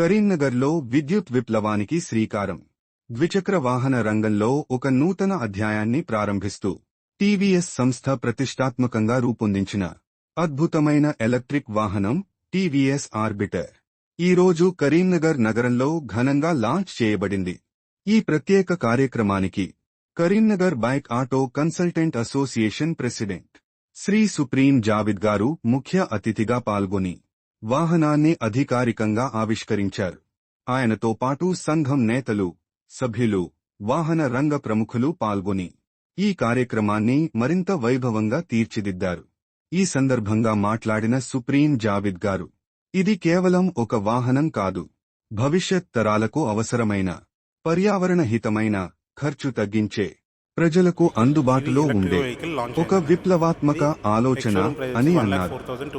కరీంనగర్లో విద్యుత్ విప్లవానికి శ్రీకారం. ద్విచక్ర వాహన రంగంలో ఒక నూతన అధ్యాయాన్ని ప్రారంభిస్తూ టీవీఎస్ సంస్థ ప్రతిష్టాత్మకంగా రూపొందించిన అద్భుతమైన ఎలక్ట్రిక్ వాహనం టీవీఎస్ ఆర్బిటర్. ఈ రోజు కరీంనగర్ నగరంలో ఘనంగా లాంచ్ చేయబడింది. ఈ ప్రత్యేక కార్యక్రమానికి Karimnagar bike auto consultant association president Shri Supreem Javid గారు ముఖ్య అతిథిగా పాల్గొని వాహనాన్ని అధికారికంగా ఆవిష్కరించారు. ఆయనతో పాటు సంఘం నేతలు సభ్యులు వాహన రంగ ప్రముఖులు పాల్గొని ఈ కార్యక్రమాన్ని మరింత వైభవంగా తీర్చిదిద్దారు. ఈ సందర్భంగా మాట్లాడిన సుప్రీం జావిద్ గారు ఇది కేవలం ఒక వాహనం కాదు. భవిష్యత్ తరాలకు అవసరమైన పర్యావరణ హితమైన ఖర్చు తగ్గించే ప్రజలకు అందుబాటులో ఉండే ఒక విప్లవాత్మక ఆలోచన అని అన్నారు.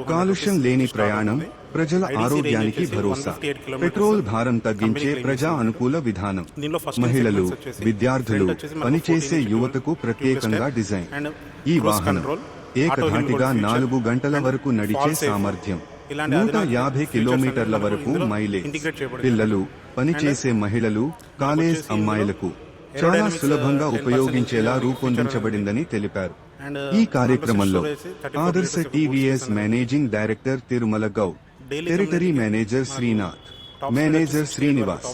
కాలుష్యం లేని ప్రయాణం ప్రజల ఆరోగ్యానికి భరోసా. పెట్రోల్ భారం తగ్గించే ప్రజా అనుకూల విధానం. మహిళలు విద్యార్థులు పనిచేసే యువతకు ప్రత్యేకంగా డిజైన్. ఈ వాహనం ఏకధాటిగా నాలుగు గంటల వరకు నడిచే సామర్థ్యం. నూట యాభై కిలోమీటర్ల వరకు మైలేజ్. పిల్లలు పనిచేసే మహిళలు కాలేజ్ అమ్మాయిలకు చాలా సులభంగా ఉపయోగించేలా రూపొందించబడిందని తెలిపారు. ఈ కార్యక్రమంలో Adarsh TVS managing director Tirumala Goud territory manager Srinath manager Srinivas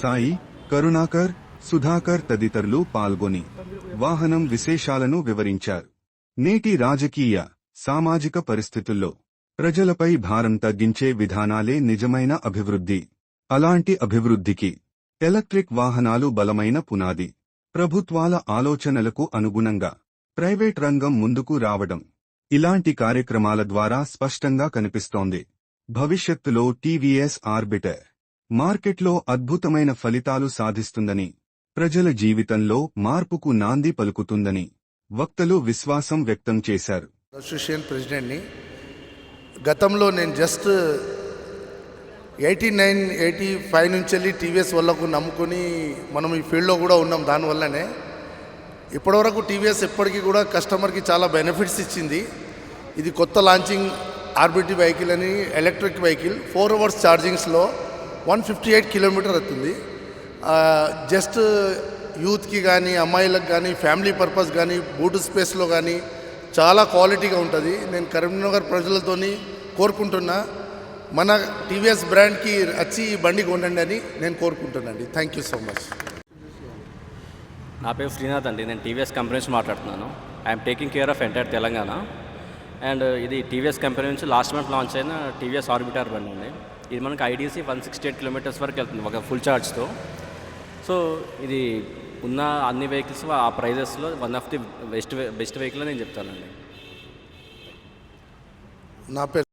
Sai Karunakar Sudhakar తదితరులు పాల్గొని వాహనం విశేషాలను వివరించారు. నేటి రాజకీయ సామాజిక పరిస్థితుల్లో ప్రజలపై భారం తగ్గించే విధానాలే నిజమైన అభివృద్ధి. అలాంటి అభివృద్ధికి ఎలక్ట్రిక్ వాహనాలు బలమైన పునాది. ప్రభుత్వాల ఆలోచనలకు అనుగుణంగా ప్రైవేట్ రంగం ముందుకు రావడం ఇలాంటి కార్యక్రమాల ద్వారా స్పష్టంగా కనిపిస్తోంది. భవిష్యత్తులో టీవీఎస్ ఆర్బిటర్ మార్కెట్లో అద్భుతమైన ఫలితాలు సాధిస్తుందని ప్రజల జీవితంలో మార్పుకు నాంది పలుకుతుందని వక్తలు విశ్వాసం వ్యక్తం చేశారు. అసోసియేషన్ ప్రెసిడెంట్ని గతంలో నేను just eighty nine eighty five నుంచి వెళ్ళి టీవీఎస్ వాళ్ళకు నమ్ముకొని మనం ఈ ఫీల్డ్లో కూడా ఉన్నాం దానివల్లనే. ఇప్పటివరకు టీవీఎస్ ఎప్పటికీ కూడా కస్టమర్కి చాలా బెనిఫిట్స్ ఇచ్చింది. ఇది కొత్త లాంచింగ్ ఆర్బిటీ వెహికల్ అని ఎలక్ట్రిక్ వెహికల్ ఫోర్ అవర్స్ ఛార్జింగ్స్లో వన్ ఫిఫ్టీ ఎయిట్ కిలోమీటర్ అవుతుంది జస్ట్ యూత్కి కానీ అమ్మాయిలకు కానీ ఫ్యామిలీ పర్పస్ కానీ బూట్ స్పేస్లో కానీ చాలా క్వాలిటీగా ఉంటుంది. నేను కరీంనగర్ ప్రజలతోని కోరుకుంటున్నా. మన టీవీఎస్ బ్రాండ్కి వచ్చి ఈ బండి కొనండి అని నేను కోరుకుంటున్నానండి. థ్యాంక్ యూ సో మచ్ నా పేరు శ్రీనాథ్ అండి. నేను టీవీఎస్ కంపెనీ నుంచి మాట్లాడుతున్నాను. I'm taking care of entire Telangana. And ఇది టీవీఎస్ కంపెనీ నుంచి లాస్ట్ మంత్ లాంచ్ అయిన టీవీఎస్ ఆర్బిటర్ బండి అండి. ఇది మనకి IDC one sixty eight kilometers వరకు వెళ్తుంది ఒక ఫుల్ ఛార్జ్తో సో ఇది ఉన్న అన్ని వెహికల్స్ ఆ ప్రైజెస్లో one of the best best vehicle నేను చెప్తానండి. నా పేరు